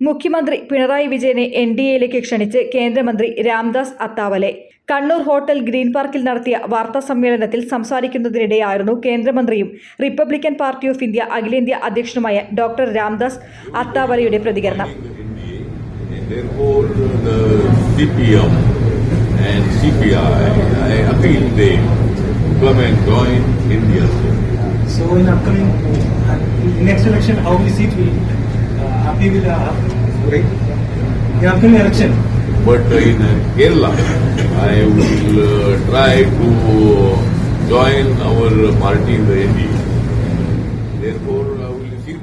മുഖ്യമന്ത്രി പിണറായി വിജയനെ N D എയിലേക്ക് ക്ഷണിച്ച് കേന്ദ്രമന്ത്രി രാംദാസ് അത്താവലെ കണ്ണൂർ ഹോട്ടൽ ഗ്രീൻ പാർക്കിൽ നടത്തിയ വാർത്താ സമ്മേളനത്തിൽ സംസാരിക്കുന്നതിനിടെയായിരുന്നു കേന്ദ്രമന്ത്രിയും റിപ്പബ്ലിക്കൻ പാർട്ടി ഓഫ് ഇന്ത്യ അഖിലേന്ത്യാ അധ്യക്ഷനുമായ ഡോക്ടർ രാംദാസ് അത്താവലയുടെ പ്രതികരണം. So in upcoming uh, next election, how many seats will uh, uh? In upcoming election, But in uh, Kerala, I will uh, try to join our party in the NDA.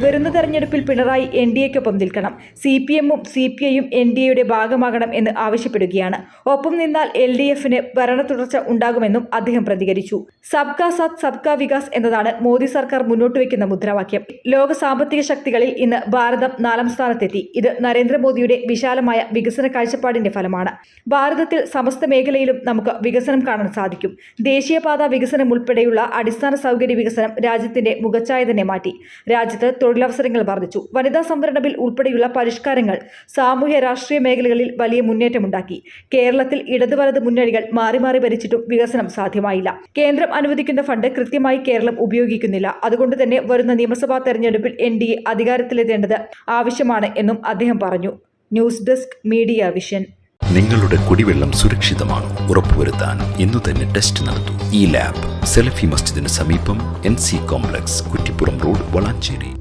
വരുന്ന തെരഞ്ഞെടുപ്പിൽ Pinarayi N D എക്കൊപ്പം നിൽക്കണം. C P എമ്മും C P ഐയും N D എയുടെ ഭാഗമാകണം എന്ന് ആവശ്യപ്പെടുകയാണ്. ഒപ്പം നിന്നാൽ എൽ ഡി എഫിന് ഭരണ തുടർച്ച ഉണ്ടാകുമെന്നും അദ്ദേഹം പ്രതികരിച്ചു. സബ്കാ സാത്ത് സബ്കാ വികാസ് എന്നതാണ് മോദി സർക്കാർ മുന്നോട്ട് വയ്ക്കുന്ന മുദ്രാവാക്യം. ലോക സാമ്പത്തിക ശക്തികളിൽ ഇന്ന് ഭാരതം നാലാം സ്ഥാനത്തെത്തി. ഇത് നരേന്ദ്രമോദിയുടെ വിശാലമായ വികസന കാഴ്ചപ്പാടിന്റെ ഫലമാണ്. ഭാരതത്തിൽ സമസ്ത മേഖലയിലും നമുക്ക് വികസനം കാണാൻ സാധിക്കും. ദേശീയപാത വികസനം ഉൾപ്പെടെയുള്ള അടിസ്ഥാന സൗകര്യ വികസനം രാജ്യത്തിന്റെ മുഖച്ഛായ തന്നെ മാറ്റി. രാജ്യത്ത് തൊഴിലവസരങ്ങൾ വർദ്ധിച്ചു. വനിതാ സംവരണ ബിൽ ഉൾപ്പെടെയുള്ള പരിഷ്കാരങ്ങൾ സാമൂഹ്യ രാഷ്ട്രീയ മേഖലകളിൽ വലിയ മുന്നേറ്റമുണ്ടാക്കി. കേരളത്തിൽ ഇടതു വലത് മുന്നണികൾ മാറി മാറി ഭരിച്ചിട്ടും വികസനം സാധ്യമായില്ല. കേന്ദ്രം അനുവദിക്കുന്ന ഫണ്ട് കൃത്യമായി കേരളം ഉപയോഗിക്കുന്നില്ല. അതുകൊണ്ട് തന്നെ വരുന്ന നിയമസഭാ തെരഞ്ഞെടുപ്പിൽ എൻ ഡി എ അധികാരത്തിലെത്തേണ്ടത് ആവശ്യമാണ് എന്നും അദ്ദേഹം പറഞ്ഞു. News desk media vision. നിങ്ങളുടെ കുടിവെള്ളം സുരക്ഷിതമാണോ? ഉറപ്പുവരുത്താൻ ഇന്നു തന്നെ ടെസ്റ്റ് നടത്തൂ. ഈ ലാബ് സെലഫി മസ്ജിദിന് സമീപം N C complex Kuttippuram road Valanchery.